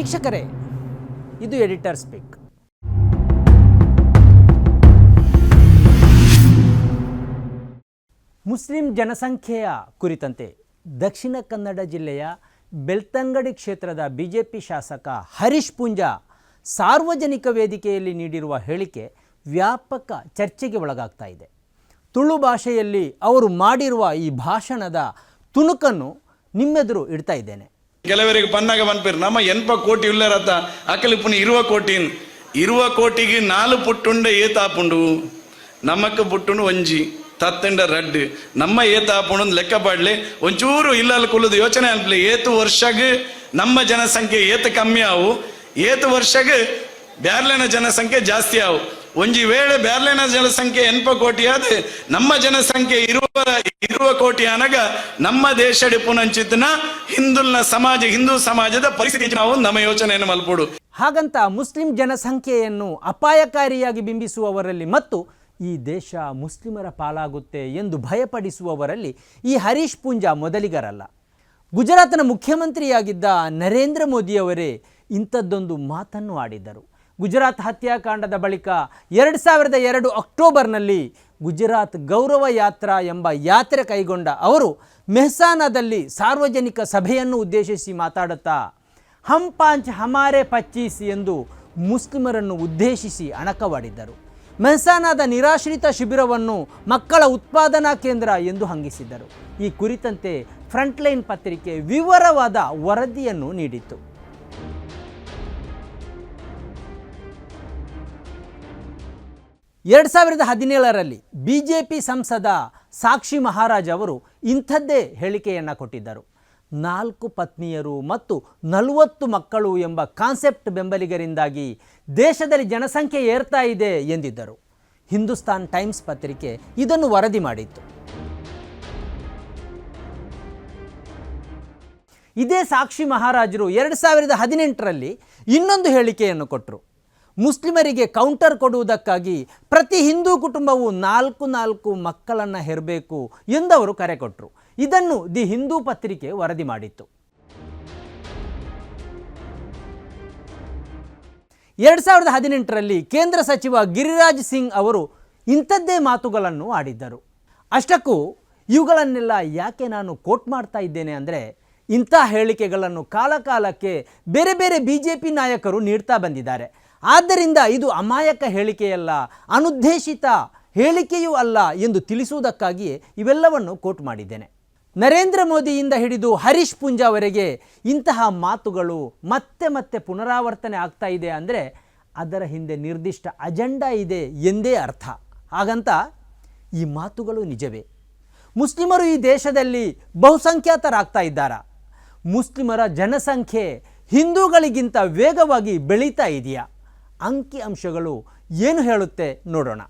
ವೀಕ್ಷಕರೇ, ಇದು editor speak Muslim ಜನಸಂಖ್ಯೆಯ ಕುರಿತಂತೆ ದಕ್ಷಿಣ ಕನ್ನಡ ಜಿಲ್ಲೆಯ ಬೆಳ್ತಂಗಡಿ ಕ್ಷೇತ್ರದ ಬಿಜೆಪಿ ಶಾಸಕ ಹರೀಶ್ ಪುಂಜಾ ಸಾರ್ವಜನಿಕ ವೇದಿಕೆಯಲ್ಲಿ ನೀಡಿರುವ ಹೇಳಿಕೆ ವ್ಯಾಪಕ ಚರ್ಚೆಗೆ ಒಳಗಾಗ್ತಾ ಇದೆ. ತುಳು ಭಾಷೆಯಲ್ಲಿ ಅವರು ಮಾಡಿರುವ ಈ ಭಾಷಣದ ತುಣುಕನ್ನು ನಿಮ್ಮೆದುರು ಇಡ್ತಾ ಇದ್ದೇನೆ. ಕೆಲವರಿಗೆ ಪನ್ನಾಗ ಬನ್ಪಿರ್ ನಮ್ಮ ಎನ್ಪ ಕೋಟಿ ಉಳ್ಳರತ್ತ, ಅಕಲಿ ಪುನಿ ಇರುವ ಕೋಟಿನ್. ಇರುವ ಕೋಟಿಗೆ ನಾಲ್ ಪುಟ್ಟುಂಡ ಏತಾಪುಂಡು. ನಮಕ್ ಪುಟ್ಟುಂಡು ಒಂಜಿ, ತತ್ತಂಡ ರಡ್ ನಮ್ಮ ಏತಾಪುಂಡು ಲೆಕ್ಕ ಪಾಡ್ಲಿ ಒಂಚೂರು ಇಲ್ಲಲ್ಲಿ ಕುಲ್ಲದು ಯೋಚನೆ ಅನ್ಪಲಿ ಏತು ವರ್ಷಗ್ ನಮ್ಮ ಜನಸಂಖ್ಯೆ ಏತ ಕಮ್ಮಿ ಆವು. ಏತು ವರ್ಷಗ್ ಬ್ಯಾರ್ಲೆನ ಜನಸಂಖ್ಯೆ ಜಾಸ್ತಿ ಆವು. ಒಂಜಿ ವೇಳೆ ಬ್ಯಾರ್ಲೆನ ಜನಸಂಖ್ಯೆ ಎನ್ಪ ಕೋಟಿ ಆದ ನಮ್ಮ ಜನಸಂಖ್ಯೆ ಇರುವ ಇರುವ ಕೋಟಿ ಅನಗ ನಮ್ಮ ದೇಶಡಿ ಪುನಂಚಿತ್ನ ಹಿಂದುಲ್ನ ಸಮಾಜ, ಹಿಂದೂ ಸಮಾಜದ ಪರಿಸ್ಥಿತಿ ನಾವು ನಮ್ಮ ಯೋಚನೆಯನ್ನು ಮಲ್ಪಡು. ಹಾಗಂತ ಮುಸ್ಲಿಂ ಜನಸಂಖ್ಯೆಯನ್ನು ಅಪಾಯಕಾರಿಯಾಗಿ ಬಿಂಬಿಸುವವರಲ್ಲಿ ಮತ್ತು ಈ ದೇಶ ಮುಸ್ಲಿಮರ ಪಾಲಾಗುತ್ತೆ ಎಂದು ಭಯಪಡಿಸುವವರಲ್ಲಿ ಈ ಹರೀಶ್ ಪೂಂಜಾ ಮೊದಲಿಗರಲ್ಲ. ಗುಜರಾತ್ನ ಮುಖ್ಯಮಂತ್ರಿಯಾಗಿದ್ದ ನರೇಂದ್ರ ಮೋದಿಯವರೇ ಇಂಥದ್ದೊಂದು ಮಾತನ್ನು ಆಡಿದ್ದರು. ಗುಜರಾತ್ ಹತ್ಯಾಕಾಂಡದ ಬಳಿಕ ಎರಡು ಸಾವಿರದ ಎರಡು ಅಕ್ಟೋಬರ್ನಲ್ಲಿ ಗುಜರಾತ್ ಗೌರವ ಯಾತ್ರಾ ಎಂಬ ಯಾತ್ರೆ ಕೈಗೊಂಡ ಅವರು ಮೆಹ್ಸಾನದಲ್ಲಿ ಸಾರ್ವಜನಿಕ ಸಭೆಯನ್ನು ಉದ್ದೇಶಿಸಿ ಮಾತಾಡುತ್ತಾ, ಹಂ ಪಾಂಚ್ ಹಮಾರೆ ಪಚ್ಚೀಸ್ ಎಂದು ಮುಸ್ಲಿಮರನ್ನು ಉದ್ದೇಶಿಸಿ ಅಣಕವಾಡಿದ್ದರು. ಮೆಹ್ಸಾನಾದ ನಿರಾಶ್ರಿತ ಶಿಬಿರವನ್ನು ಮಕ್ಕಳ ಉತ್ಪಾದನಾ ಕೇಂದ್ರ ಎಂದು ಹಂಗಿಸಿದ್ದರು. ಈ ಕುರಿತಂತೆ ಫ್ರಂಟ್ಲೈನ್ ಪತ್ರಿಕೆ ವಿವರವಾದ ವರದಿಯನ್ನು ನೀಡಿತು ಎರಡು ಸಾವಿರದ ಹದಿನೇಳರಲ್ಲಿ ಬಿ ಜೆ ಪಿ ಸಂಸದ ಸಾಕ್ಷಿ ಮಹಾರಾಜ್ ಅವರು ಇಂಥದ್ದೇ ಹೇಳಿಕೆಯನ್ನು ಕೊಟ್ಟಿದ್ದರು. ನಾಲ್ಕು ಪತ್ನಿಯರು ಮತ್ತು ನಲವತ್ತು ಮಕ್ಕಳು ಎಂಬ ಕಾನ್ಸೆಪ್ಟ್ ಬೆಂಬಲಿಗರಿಂದಾಗಿ ದೇಶದಲ್ಲಿ ಜನಸಂಖ್ಯೆ ಏರ್ತಾ ಇದೆ ಎಂದಿದ್ದರು. ಹಿಂದೂಸ್ತಾನ್ ಟೈಮ್ಸ್ ಪತ್ರಿಕೆ ಇದನ್ನು ವರದಿ ಮಾಡಿತ್ತು. ಇದೇ ಸಾಕ್ಷಿ ಮಹಾರಾಜರು ಎರಡು ಸಾವಿರದ ಹದಿನೆಂಟರಲ್ಲಿ ಇನ್ನೊಂದು ಹೇಳಿಕೆಯನ್ನು ಕೊಟ್ಟರು ಮುಸ್ಲಿಮರಿಗೆ ಕೌಂಟರ್ ಕೊಡುವುದಕ್ಕಾಗಿ ಪ್ರತಿ ಹಿಂದೂ ಕುಟುಂಬವು ನಾಲ್ಕು ನಾಲ್ಕು ಮಕ್ಕಳನ್ನು ಹೆರಬೇಕು ಎಂದವರು ಕರೆ ಕೊಟ್ಟರು ಇದನ್ನು ದಿ ಹಿಂದೂ ಪತ್ರಿಕೆ ವರದಿ ಮಾಡಿತ್ತು. ಎರಡು ಸಾವಿರದ ಹದಿನೆಂಟರಲ್ಲಿ ಕೇಂದ್ರ ಸಚಿವ ಗಿರಿರಾಜ್ ಸಿಂಗ್ ಅವರು ಇಂಥದ್ದೇ ಮಾತುಗಳನ್ನು ಆಡಿದ್ದರು. ಅಷ್ಟಕ್ಕೂ ಇವುಗಳನ್ನೆಲ್ಲ ಯಾಕೆ ನಾನು ಕೋಟ್ ಮಾಡ್ತಾ ಇದ್ದೇನೆ ಅಂದರೆ ಇಂಥ ಹೇಳಿಕೆಗಳನ್ನು ಕಾಲಕಾಲಕ್ಕೆ ಬೇರೆ ಬೇರೆ ಬಿ ಜೆ ಪಿ ನಾಯಕರು ನೀಡ್ತಾ ಬಂದಿದ್ದಾರೆ. ಆದ್ದರಿಂದ ಇದು ಅಮಾಯಕ ಹೇಳಿಕೆಯಲ್ಲ, ಅನುದ್ದೇಶಿತ ಹೇಳಿಕೆಯೂ ಅಲ್ಲ ಎಂದು ತಿಳಿಸುವುದಕ್ಕಾಗಿಯೇ ಇವೆಲ್ಲವನ್ನು ಕೋಟ್ ಮಾಡಿದ್ದೇನೆ. ನರೇಂದ್ರ ಮೋದಿಯಿಂದ ಹಿಡಿದು ಹರೀಶ್ ಪುಂಜಾವರೆಗೆ ಇಂತಹ ಮಾತುಗಳು ಮತ್ತೆ ಮತ್ತೆ ಪುನರಾವರ್ತನೆ ಆಗ್ತಾ ಇದೆ ಅಂದರೆ ಅದರ ಹಿಂದೆ ನಿರ್ದಿಷ್ಟ ಅಜೆಂಡಾ ಇದೆ ಎಂದೇ ಅರ್ಥ. ಹಾಗಂತ ಈ ಮಾತುಗಳು ನಿಜವೇ? ಮುಸ್ಲಿಮರು ಈ ದೇಶದಲ್ಲಿ ಬಹುಸಂಖ್ಯಾತರಾಗ್ತಾ ಇದ್ದಾರಾ? ಮುಸ್ಲಿಮರ ಜನಸಂಖ್ಯೆ ಹಿಂದೂಗಳಿಗಿಂತ ವೇಗವಾಗಿ ಬೆಳೀತಾ ಇದೆಯಾ? ಅಂಕಿ ಅಂಶಗಳು ಏನು ಹೇಳುತ್ತೆ ನೋಡೋಣ.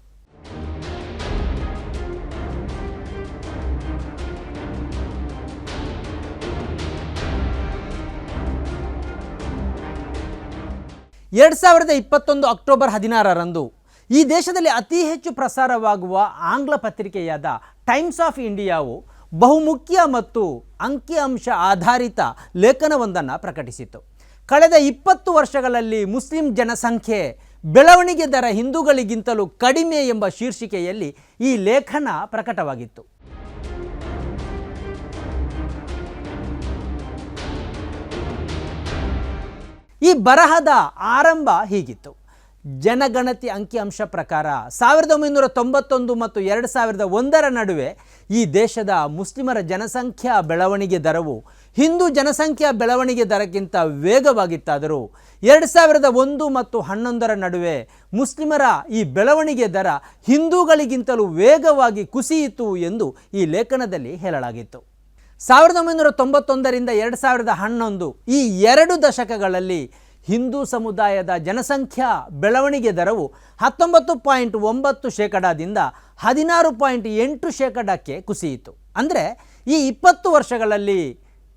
ಎರಡು ಸಾವಿರದ ಇಪ್ಪತ್ತೊಂದು ಅಕ್ಟೋಬರ್ ಹದಿನಾರರಂದು ಈ ದೇಶದಲ್ಲಿ ಅತಿ ಹೆಚ್ಚು ಪ್ರಸಾರವಾಗುವ ಆಂಗ್ಲ ಪತ್ರಿಕೆಯಾದ ಟೈಮ್ಸ್ ಆಫ್ ಇಂಡಿಯಾವು ಬಹುಮುಖ್ಯ ಮತ್ತು ಅಂಕಿಅಂಶ ಆಧಾರಿತ ಲೇಖನವೊಂದನ್ನು ಪ್ರಕಟಿಸಿತು ಕಳೆದ ಇಪ್ಪತ್ತು ವರ್ಷಗಳಲ್ಲಿ ಮುಸ್ಲಿಂ ಜನಸಂಖ್ಯೆ ಬೆಳವಣಿಗೆ ದರ ಹಿಂದೂಗಳಿಗಿಂತಲೂ ಕಡಿಮೆ ಎಂಬ ಶೀರ್ಷಿಕೆಯಲ್ಲಿ ಈ ಲೇಖನ ಪ್ರಕಟವಾಗಿತ್ತು. ಈ ಬರಹದ ಆರಂಭ ಹೀಗಿತ್ತು. ಜನಗಣತಿ ಅಂಕಿಅಂಶ ಪ್ರಕಾರ ಸಾವಿರದ ಒಂಬೈನೂರ ತೊಂಬತ್ತೊಂದು ಮತ್ತು ಎರಡು ಸಾವಿರದ ಒಂದರ ನಡುವೆ ಈ ದೇಶದ ಮುಸ್ಲಿಮರ ಜನಸಂಖ್ಯಾ ಬೆಳವಣಿಗೆ ದರವು ಹಿಂದೂ ಜನಸಂಖ್ಯಾ ಬೆಳವಣಿಗೆ ದರಕ್ಕಿಂತ ವೇಗವಾಗಿತ್ತಾದರೂ ಎರಡು ಸಾವಿರದ ಒಂದು ಮತ್ತು ಹನ್ನೊಂದರ ನಡುವೆ ಮುಸ್ಲಿಮರ ಈ ಬೆಳವಣಿಗೆ ದರ ಹಿಂದೂಗಳಿಗಿಂತಲೂ ವೇಗವಾಗಿ ಕುಸಿಯಿತು ಎಂದು ಈ ಲೇಖನದಲ್ಲಿ ಹೇಳಲಾಗಿತ್ತು. ಸಾವಿರದ ಒಂಬೈನೂರ ತೊಂಬತ್ತೊಂದರಿಂದ ಎರಡು ಸಾವಿರದ ಹನ್ನೊಂದು ಈ ಎರಡು ದಶಕಗಳಲ್ಲಿ ಹಿಂದೂ ಸಮುದಾಯದ ಜನಸಂಖ್ಯಾ ಬೆಳವಣಿಗೆ ದರವು ಹತ್ತೊಂಬತ್ತು ಪಾಯಿಂಟ್ ಒಂಬತ್ತು ಶೇಕಡಾದಿಂದ ಹದಿನಾರು ಪಾಯಿಂಟ್ ಎಂಟು ಶೇಕಡಕ್ಕೆ ಕುಸಿಯಿತು. ಅಂದರೆ ಈ ಇಪ್ಪತ್ತು ವರ್ಷಗಳಲ್ಲಿ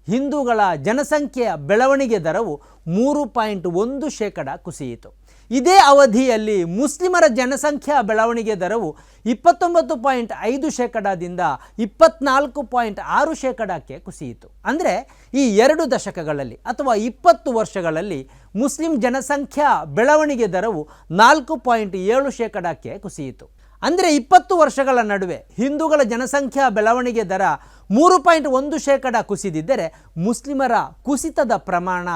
ಹಿಂದೂಗಳ ಜನಸಂಖ್ಯೆಯ ಬೆಳವಣಿಗೆ ದರವು ಮೂರು ಪಾಯಿಂಟ್ ಒಂದು ಶೇಕಡ ಕುಸಿಯಿತು. ಇದೇ ಅವಧಿಯಲ್ಲಿ ಮುಸ್ಲಿಮರ ಜನಸಂಖ್ಯಾ ಬೆಳವಣಿಗೆ ದರವು ಇಪ್ಪತ್ತೊಂಬತ್ತು ಪಾಯಿಂಟ್ ಐದು ಶೇಕಡದಿಂದ ಇಪ್ಪತ್ನಾಲ್ಕು ಪಾಯಿಂಟ್ ಆರು ಶೇಕಡಕ್ಕೆ ಕುಸಿಯಿತು. ಅಂದರೆ ಈ ಎರಡು ದಶಕಗಳಲ್ಲಿ ಅಥವಾ ಇಪ್ಪತ್ತು ವರ್ಷಗಳಲ್ಲಿ ಮುಸ್ಲಿಂ ಜನಸಂಖ್ಯಾ ಬೆಳವಣಿಗೆ ದರವು ನಾಲ್ಕು ಪಾಯಿಂಟ್ ಏಳು ಶೇಕಡಕ್ಕೆ ಕುಸಿಯಿತು. ಅಂದರೆ ಇಪ್ಪತ್ತು ವರ್ಷಗಳ ನಡುವೆ ಹಿಂದೂಗಳ ಜನಸಂಖ್ಯಾ ಬೆಳವಣಿಗೆ ದರ ಮೂರು ಪಾಯಿಂಟ್ ಒಂದು ಶೇಕಡ ಕುಸಿದಿದ್ದರೆ ಮುಸ್ಲಿಮರ ಕುಸಿತದ ಪ್ರಮಾಣ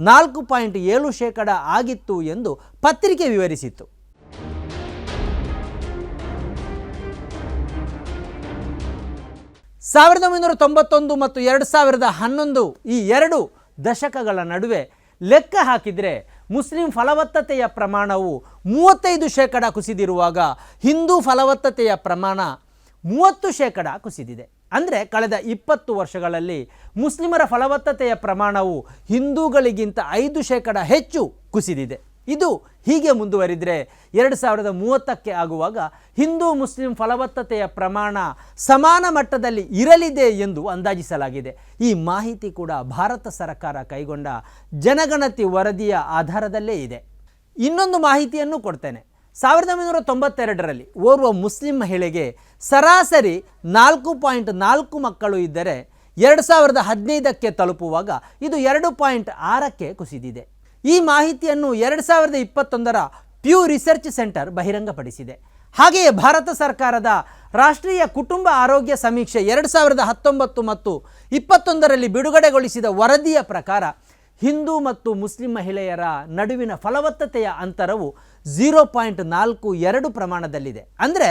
ನಾಲ್ಕು ಪಾಯಿಂಟ್ ಏಳು ಶೇಕಡ ಆಗಿತ್ತು ಎಂದು ಪತ್ರಿಕೆ ವಿವರಿಸಿತ್ತು. ಸಾವಿರದ ಒಂಬೈನೂರ ತೊಂಬತ್ತೊಂದು ಮತ್ತು ಎರಡು ಸಾವಿರದ ಹನ್ನೊಂದು ಈ ಎರಡು ದಶಕಗಳ ನಡುವೆ ಲೆಕ್ಕ ಹಾಕಿದರೆ ಮುಸ್ಲಿಂ ಫಲವತ್ತತೆಯ ಪ್ರಮಾಣವು ಮೂವತ್ತೈದು ಶೇಕಡ ಕುಸಿದಿರುವಾಗ ಹಿಂದೂ ಫಲವತ್ತತೆಯ ಪ್ರಮಾಣ ಮೂವತ್ತು ಶೇಕಡ ಕುಸಿದಿದೆ. ಅಂದರೆ ಕಳೆದ ಇಪ್ಪತ್ತು ವರ್ಷಗಳಲ್ಲಿ ಮುಸ್ಲಿಮರ ಫಲವತ್ತತೆಯ ಪ್ರಮಾಣವು ಹಿಂದೂಗಳಿಗಿಂತ ಐದು ಶೇಕಡ ಹೆಚ್ಚು ಕುಸಿದಿದೆ. ಇದು ಹೀಗೆ ಮುಂದುವರಿದರೆ ಎರಡು ಸಾವಿರದ ಮೂವತ್ತಕ್ಕೆ ಆಗುವಾಗ ಹಿಂದೂ ಮುಸ್ಲಿಂ ಫಲವತ್ತತೆಯ ಪ್ರಮಾಣ ಸಮಾನ ಮಟ್ಟದಲ್ಲಿ ಇರಲಿದೆ ಎಂದು ಅಂದಾಜಿಸಲಾಗಿದೆ. ಈ ಮಾಹಿತಿ ಕೂಡ ಭಾರತ ಸರ್ಕಾರ ಕೈಗೊಂಡ ಜನಗಣತಿ ವರದಿಯ ಆಧಾರದಲ್ಲೇ ಇದೆ. ಇನ್ನೊಂದು ಮಾಹಿತಿಯನ್ನು ಕೊಡ್ತೇನೆ. ಸಾವಿರದ ಒಂಬೈನೂರ ತೊಂಬತ್ತೆರಡರಲ್ಲಿ ಓರ್ವ ಮುಸ್ಲಿಂ ಮಹಿಳೆಗೆ ಸರಾಸರಿ ನಾಲ್ಕು ಪಾಯಿಂಟ್ ನಾಲ್ಕು ಮಕ್ಕಳು ಇದ್ದರೆ ಎರಡು ಸಾವಿರದ ಹದಿನೈದಕ್ಕೆ ತಲುಪುವಾಗ ಇದು ಎರಡು ಪಾಯಿಂಟ್ ಆರಕ್ಕೆ ಕುಸಿದಿದೆ. ಈ ಮಾಹಿತಿಯನ್ನು ಎರಡು ಸಾವಿರದ ಇಪ್ಪತ್ತೊಂದರ ಪ್ಯೂ ರಿಸರ್ಚ್ ಸೆಂಟರ್ ಬಹಿರಂಗಪಡಿಸಿದೆ. ಹಾಗೆಯೇ ಭಾರತ ಸರ್ಕಾರದ ರಾಷ್ಟ್ರೀಯ ಕುಟುಂಬ ಆರೋಗ್ಯ ಸಮೀಕ್ಷೆ ಎರಡು ಸಾವಿರದ ಹತ್ತೊಂಬತ್ತು ಮತ್ತು ಇಪ್ಪತ್ತೊಂದರಲ್ಲಿ ಬಿಡುಗಡೆಗೊಳಿಸಿದ ವರದಿಯ ಪ್ರಕಾರ ಹಿಂದೂ ಮತ್ತು ಮುಸ್ಲಿಂ ಮಹಿಳೆಯರ ನಡುವಿನ ಫಲವತ್ತತೆಯ ಅಂತರವು ಝೀರೋ ಪಾಯಿಂಟ್ ನಾಲ್ಕು ಎರಡು ಪ್ರಮಾಣದಲ್ಲಿದೆ. ಅಂದರೆ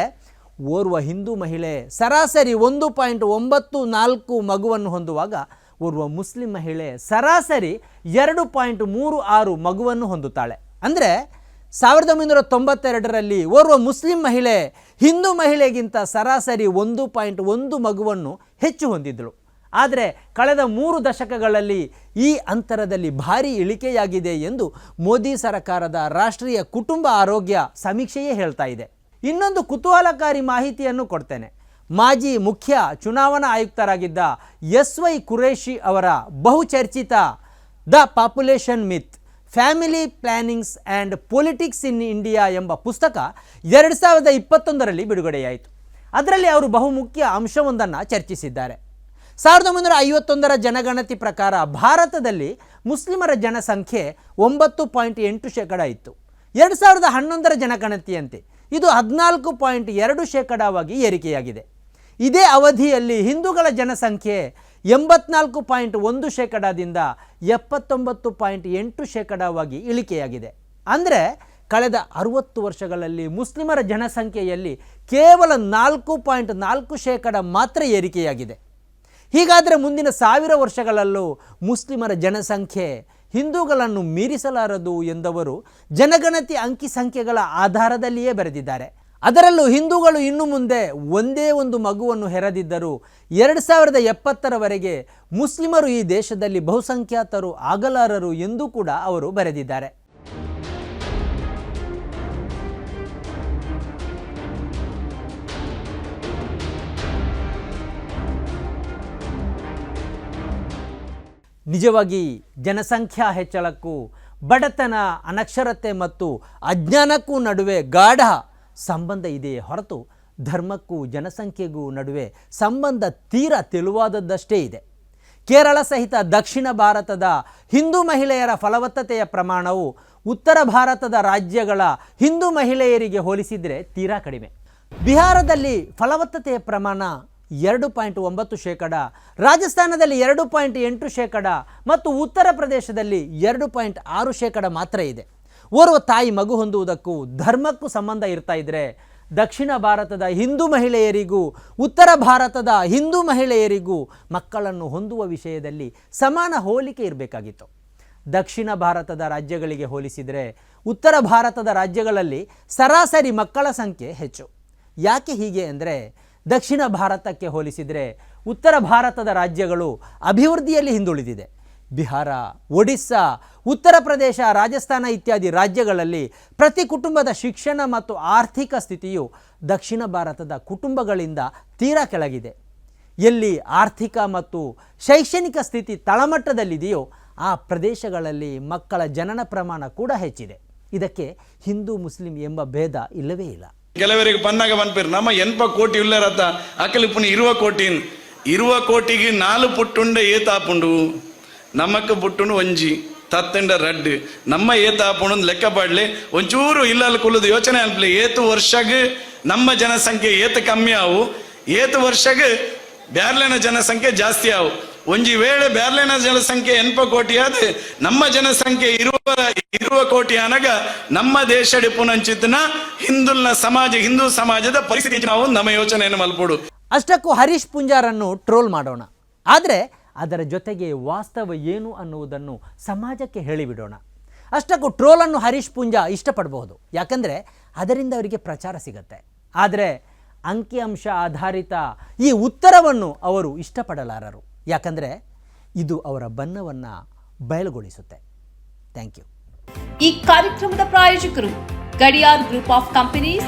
ಓರ್ವ ಹಿಂದೂ ಮಹಿಳೆ ಸರಾಸರಿ ಒಂದು ಪಾಯಿಂಟ್ ಒಂಬತ್ತು ನಾಲ್ಕು ಮಗುವನ್ನು ಹೊಂದುವಾಗ ಓರ್ವ ಮುಸ್ಲಿಂ ಮಹಿಳೆ ಸರಾಸರಿ ಎರಡು ಪಾಯಿಂಟ್ ಮೂರು ಆರು ಮಗುವನ್ನು ಹೊಂದುತ್ತಾಳೆ. ಅಂದರೆ ಸಾವಿರದ ಒಂಬೈನೂರ ತೊಂಬತ್ತೆರಡರಲ್ಲಿ ಓರ್ವ ಮುಸ್ಲಿಂ ಮಹಿಳೆ ಹಿಂದೂ ಮಹಿಳೆಗಿಂತ ಸರಾಸರಿ ಒಂದು ಪಾಯಿಂಟ್ ಒಂದು ಮಗುವನ್ನು ಹೆಚ್ಚು ಹೊಂದಿದ್ದಳು ಆದರೆ ಕಳೆದ ಮೂರು ದಶಕಗಳಲ್ಲಿ ಈ ಅಂತರದಲ್ಲಿ ಭಾರಿ ಇಳಿಕೆಯಾಗಿದೆ ಎಂದು ಮೋದಿ ಸರ್ಕಾರದ ರಾಷ್ಟ್ರೀಯ ಕುಟುಂಬ ಆರೋಗ್ಯ ಸಮೀಕ್ಷೆಯೇ ಹೇಳ್ತಾ ಇದೆ. ಇನ್ನೊಂದು ಕುತೂಹಲಕಾರಿ ಮಾಹಿತಿಯನ್ನು ಕೊಡ್ತೇನೆ. ಮಾಜಿ ಮುಖ್ಯ ಚುನಾವಣಾ ಆಯುಕ್ತರಾಗಿದ್ದ ಎಸ್ ವೈ ಕುರೇಶಿ ಅವರ ಬಹುಚರ್ಚಿತ the population myth, family plannings and politics in India ಎಂಬ ಪುಸ್ತಕ ಎರಡು ಸಾವಿರದ ಇಪ್ಪತ್ತೊಂದರಲ್ಲಿ ಬಿಡುಗಡೆಯಾಯಿತು. ಅದರಲ್ಲಿ ಅವರು ಬಹುಮುಖ್ಯ ಅಂಶವೊಂದನ್ನು ಚರ್ಚಿಸಿದ್ದಾರೆ. ಸಾವಿರದ ಒಂಬೈನೂರ ಐವತ್ತೊಂದರ ಜನಗಣತಿ ಪ್ರಕಾರ ಭಾರತದಲ್ಲಿ ಮುಸ್ಲಿಮರ ಜನಸಂಖ್ಯೆ ಒಂಬತ್ತು ಪಾಯಿಂಟ್ ಎಂಟು ಶೇಕಡ ಇತ್ತು. ಎರಡು ಸಾವಿರದ ಹನ್ನೊಂದರ ಜನಗಣತಿಯಂತೆ ಇದು ಹದಿನಾಲ್ಕು ಪಾಯಿಂಟ್ ಎರಡು ಶೇಕಡವಾಗಿ ಏರಿಕೆಯಾಗಿದೆ. ಇದೇ ಅವಧಿಯಲ್ಲಿ ಹಿಂದೂಗಳ ಜನಸಂಖ್ಯೆ ಎಂಬತ್ನಾಲ್ಕು ಪಾಯಿಂಟ್ ಒಂದು ಶೇಕಡಾದಿಂದ ಎಪ್ಪತ್ತೊಂಬತ್ತು ಪಾಯಿಂಟ್ ಎಂಟು ಶೇಕಡಾವಾಗಿ ಇಳಿಕೆಯಾಗಿದೆ. ಅಂದರೆ ಕಳೆದ ಅರುವತ್ತು ವರ್ಷಗಳಲ್ಲಿ ಮುಸ್ಲಿಮರ ಜನಸಂಖ್ಯೆಯಲ್ಲಿ ಕೇವಲ ನಾಲ್ಕು ಪಾಯಿಂಟ್ ನಾಲ್ಕು ಶೇಕಡ ಮಾತ್ರ ಏರಿಕೆಯಾಗಿದೆ. ಹೀಗಾದರೆ ಮುಂದಿನ ಸಾವಿರ ವರ್ಷಗಳಲ್ಲೂ ಮುಸ್ಲಿಮರ ಜನಸಂಖ್ಯೆ ಹಿಂದೂಗಳನ್ನು ಮೀರಿಸಲಾರದು ಎಂದವರು ಜನಗಣತಿ ಅಂಕಿ ಸಂಖ್ಯೆಗಳ ಆಧಾರದಲ್ಲಿಯೇ ಬರೆದಿದ್ದಾರೆ. ಅದರಲ್ಲೂ ಹಿಂದೂಗಳು ಇನ್ನು ಮುಂದೆ ಒಂದೇ ಒಂದು ಮಗುವನ್ನು ಹೆರದಿದ್ದರೂ ಎರಡು ಸಾವಿರದ ಎಪ್ಪತ್ತರವರೆಗೆ ಮುಸ್ಲಿಮರು ಈ ದೇಶದಲ್ಲಿ ಬಹುಸಂಖ್ಯಾತರು ಆಗಲಾರರು ಎಂದು ಕೂಡ ಅವರು ಬರೆದಿದ್ದಾರೆ. ನಿಜವಾಗಿ ಜನಸಂಖ್ಯಾ ಹೆಚ್ಚಳಕ್ಕೂ ಬಡತನ ಅನಕ್ಷರತೆ ಮತ್ತು ಅಜ್ಞಾನಕ್ಕೂ ನಡುವೆ ಗಾಢ ಸಂಬಂಧ ಇದೆಯೇ ಹೊರತು ಧರ್ಮಕ್ಕೂ ಜನಸಂಖ್ಯೆಗೂ ನಡುವೆ ಸಂಬಂಧ ತೀರ ತೆಳುವಾದದ್ದಷ್ಟೇ ಇದೆ. ಕೇರಳ ಸಹಿತ ದಕ್ಷಿಣ ಭಾರತದ ಹಿಂದೂ ಮಹಿಳೆಯರ ಫಲವತ್ತತೆಯ ಪ್ರಮಾಣವು ಉತ್ತರ ಭಾರತದ ರಾಜ್ಯಗಳ ಹಿಂದೂ ಮಹಿಳೆಯರಿಗೆ ಹೋಲಿಸಿದರೆ ತೀರಾ ಕಡಿಮೆ. ಬಿಹಾರದಲ್ಲಿ ಫಲವತ್ತತೆಯ ಪ್ರಮಾಣ ಎರಡು ಪಾಯಿಂಟ್ ಒಂಬತ್ತು ಶೇಕಡ, ರಾಜಸ್ಥಾನದಲ್ಲಿ ಎರಡು ಪಾಯಿಂಟ್ ಎಂಟು ಶೇಕಡ ಮತ್ತು ಉತ್ತರ ಪ್ರದೇಶದಲ್ಲಿ ಎರಡು ಪಾಯಿಂಟ್ ಆರು ಶೇಕಡ ಮಾತ್ರ ಇದೆ. ಓರ್ವ ತಾಯಿ ಮಗು ಹೊಂದುವುದಕ್ಕೂ ಧರ್ಮಕ್ಕೂ ಸಂಬಂಧ ಇರ್ತಾ ಇದ್ದರೆ ದಕ್ಷಿಣ ಭಾರತದ ಹಿಂದೂ ಮಹಿಳೆಯರಿಗೂ ಉತ್ತರ ಭಾರತದ ಹಿಂದೂ ಮಹಿಳೆಯರಿಗೂ ಮಕ್ಕಳನ್ನು ಹೊಂದುವ ವಿಷಯದಲ್ಲಿ ಸಮಾನ ಹೋಲಿಕೆ ಇರಬೇಕಾಗಿತ್ತು. ದಕ್ಷಿಣ ಭಾರತದ ರಾಜ್ಯಗಳಿಗೆ ಹೋಲಿಸಿದರೆ ಉತ್ತರ ಭಾರತದ ರಾಜ್ಯಗಳಲ್ಲಿ ಸರಾಸರಿ ಮಕ್ಕಳ ಸಂಖ್ಯೆ ಹೆಚ್ಚು. ಯಾಕೆ ಹೀಗೆ ಅಂದರೆ ದಕ್ಷಿಣ ಭಾರತಕ್ಕೆ ಹೋಲಿಸಿದರೆ ಉತ್ತರ ಭಾರತದ ರಾಜ್ಯಗಳು ಅಭಿವೃದ್ಧಿಯಲ್ಲಿ ಹಿಂದುಳಿದಿದೆ. ಬಿಹಾರ, ಒಡಿಸ್ಸಾ, ಉತ್ತರ ಪ್ರದೇಶ, ರಾಜಸ್ಥಾನ ಇತ್ಯಾದಿ ರಾಜ್ಯಗಳಲ್ಲಿ ಪ್ರತಿ ಕುಟುಂಬದ ಶಿಕ್ಷಣ ಮತ್ತು ಆರ್ಥಿಕ ಸ್ಥಿತಿಯು ದಕ್ಷಿಣ ಭಾರತದ ಕುಟುಂಬಗಳಿಂದ ತೀರಾ ಕೆಳಗಿದೆ. ಎಲ್ಲಿ ಆರ್ಥಿಕ ಮತ್ತು ಶೈಕ್ಷಣಿಕ ಸ್ಥಿತಿ ತಳಮಟ್ಟದಲ್ಲಿದೆಯೋ ಆ ಪ್ರದೇಶಗಳಲ್ಲಿ ಮಕ್ಕಳ ಜನನ ಪ್ರಮಾಣ ಕೂಡ ಹೆಚ್ಚಿದೆ. ಇದಕ್ಕೆ ಹಿಂದೂ, ಮುಸ್ಲಿಂ ಎಂಬ ಭೇದ ಇಲ್ಲವೇ ಇಲ್ಲ. ಕೆಲವರಿಗೆ ಬಂದಾಗ ಬಂದ್ಬಿರು ನಮ್ಮ ಎನ್ಪ ಕೋಟಿ ಇಲ್ಲರತ್ತ ಅಕಲಿಪುನಿ ಇರುವ ಕೋಟಿನ್, ಇರುವ ಕೋಟಿಗೆ ನಾಲ್ಕು ಪುಟ್ಟುಂಡ ಏತಾಪುಂಡು ನಮಕ್ ಬುಟ್ಟುನು ಒಂಜಿ, ತತ್ತಂಡ ರಡ್ಡು. ನಮ್ಮ ಏತ ಏತಾಪುಂಡು ಲೆಕ್ಕ ಪಾಡ್ಲೆ. ಒಂಚೂರು ಇಲ್ಲಲ್ಲಿ ಕುಲ್ಲದು ಯೋಚನೆ ಅನ್ಪ್ಲಿ, ಏತು ವರ್ಷಗ ನಮ್ಮ ಜನಸಂಖ್ಯೆ ಏತ ಕಮ್ಮಿ ಆವು. ಏತು ವರ್ಷಗ ಬ್ಯಾರ್ಲೆನ ಜನಸಂಖ್ಯೆ ಜಾಸ್ತಿ ಆವು. ಒಂಜಿ ವೇಳೆ ಬ್ಯಾರ್ಲೆನ ಜನಸಂಖ್ಯೆ ಎನ್ಪ ಕೋಟಿ ಆದ, ನಮ್ಮ ಜನಸಂಖ್ಯೆ ಇರುವ ಇರುವ ಕೋಟಿ ಅನಗ ನಮ್ಮ ದೇಶ ಪುನಂಚಿತ್ನ ಹಿಂದುಲ್ನ ಸಮಾಜ, ಹಿಂದೂ ಸಮಾಜದ ಪರಿಸ್ಥಿತಿ ನಾವು ನಮ್ಮ ಯೋಚನೆಯನ್ನು ಮಲ್ಪೋಡು. ಅಷ್ಟಕ್ಕೂ ಹರೀಶ್ ಪುಂಜಾರನ್ನು ಟ್ರೋಲ್ ಮಾಡೋಣ. ಆದರೆ ಅದರ ಜೊತೆಗೆ ವಾಸ್ತವ ಏನು ಅನ್ನುವುದನ್ನು ಸಮಾಜಕ್ಕೆ ಹೇಳಿಬಿಡೋಣ. ಅಷ್ಟಕ್ಕೂ ಟ್ರೋಲನ್ನು ಹರೀಶ್ ಪುಂಜಾ ಇಷ್ಟಪಡಬಹುದು. ಯಾಕಂದರೆ ಅದರಿಂದ ಅವರಿಗೆ ಪ್ರಚಾರ ಸಿಗತ್ತೆ. ಆದರೆ ಅಂಕಿಅಂಶ ಆಧಾರಿತ ಈ ಉತ್ತರವನ್ನು ಅವರು ಇಷ್ಟಪಡಲಾರರು. ಯಾಕಂದರೆ ಇದು ಅವರ ಬಣ್ಣವನ್ನು ಬಯಲುಗೊಳಿಸುತ್ತೆ. Thank you. ಈ ಕಾರ್ಯಕ್ರಮದ ಪ್ರಾಯೋಜಕರು Gadiar group of companies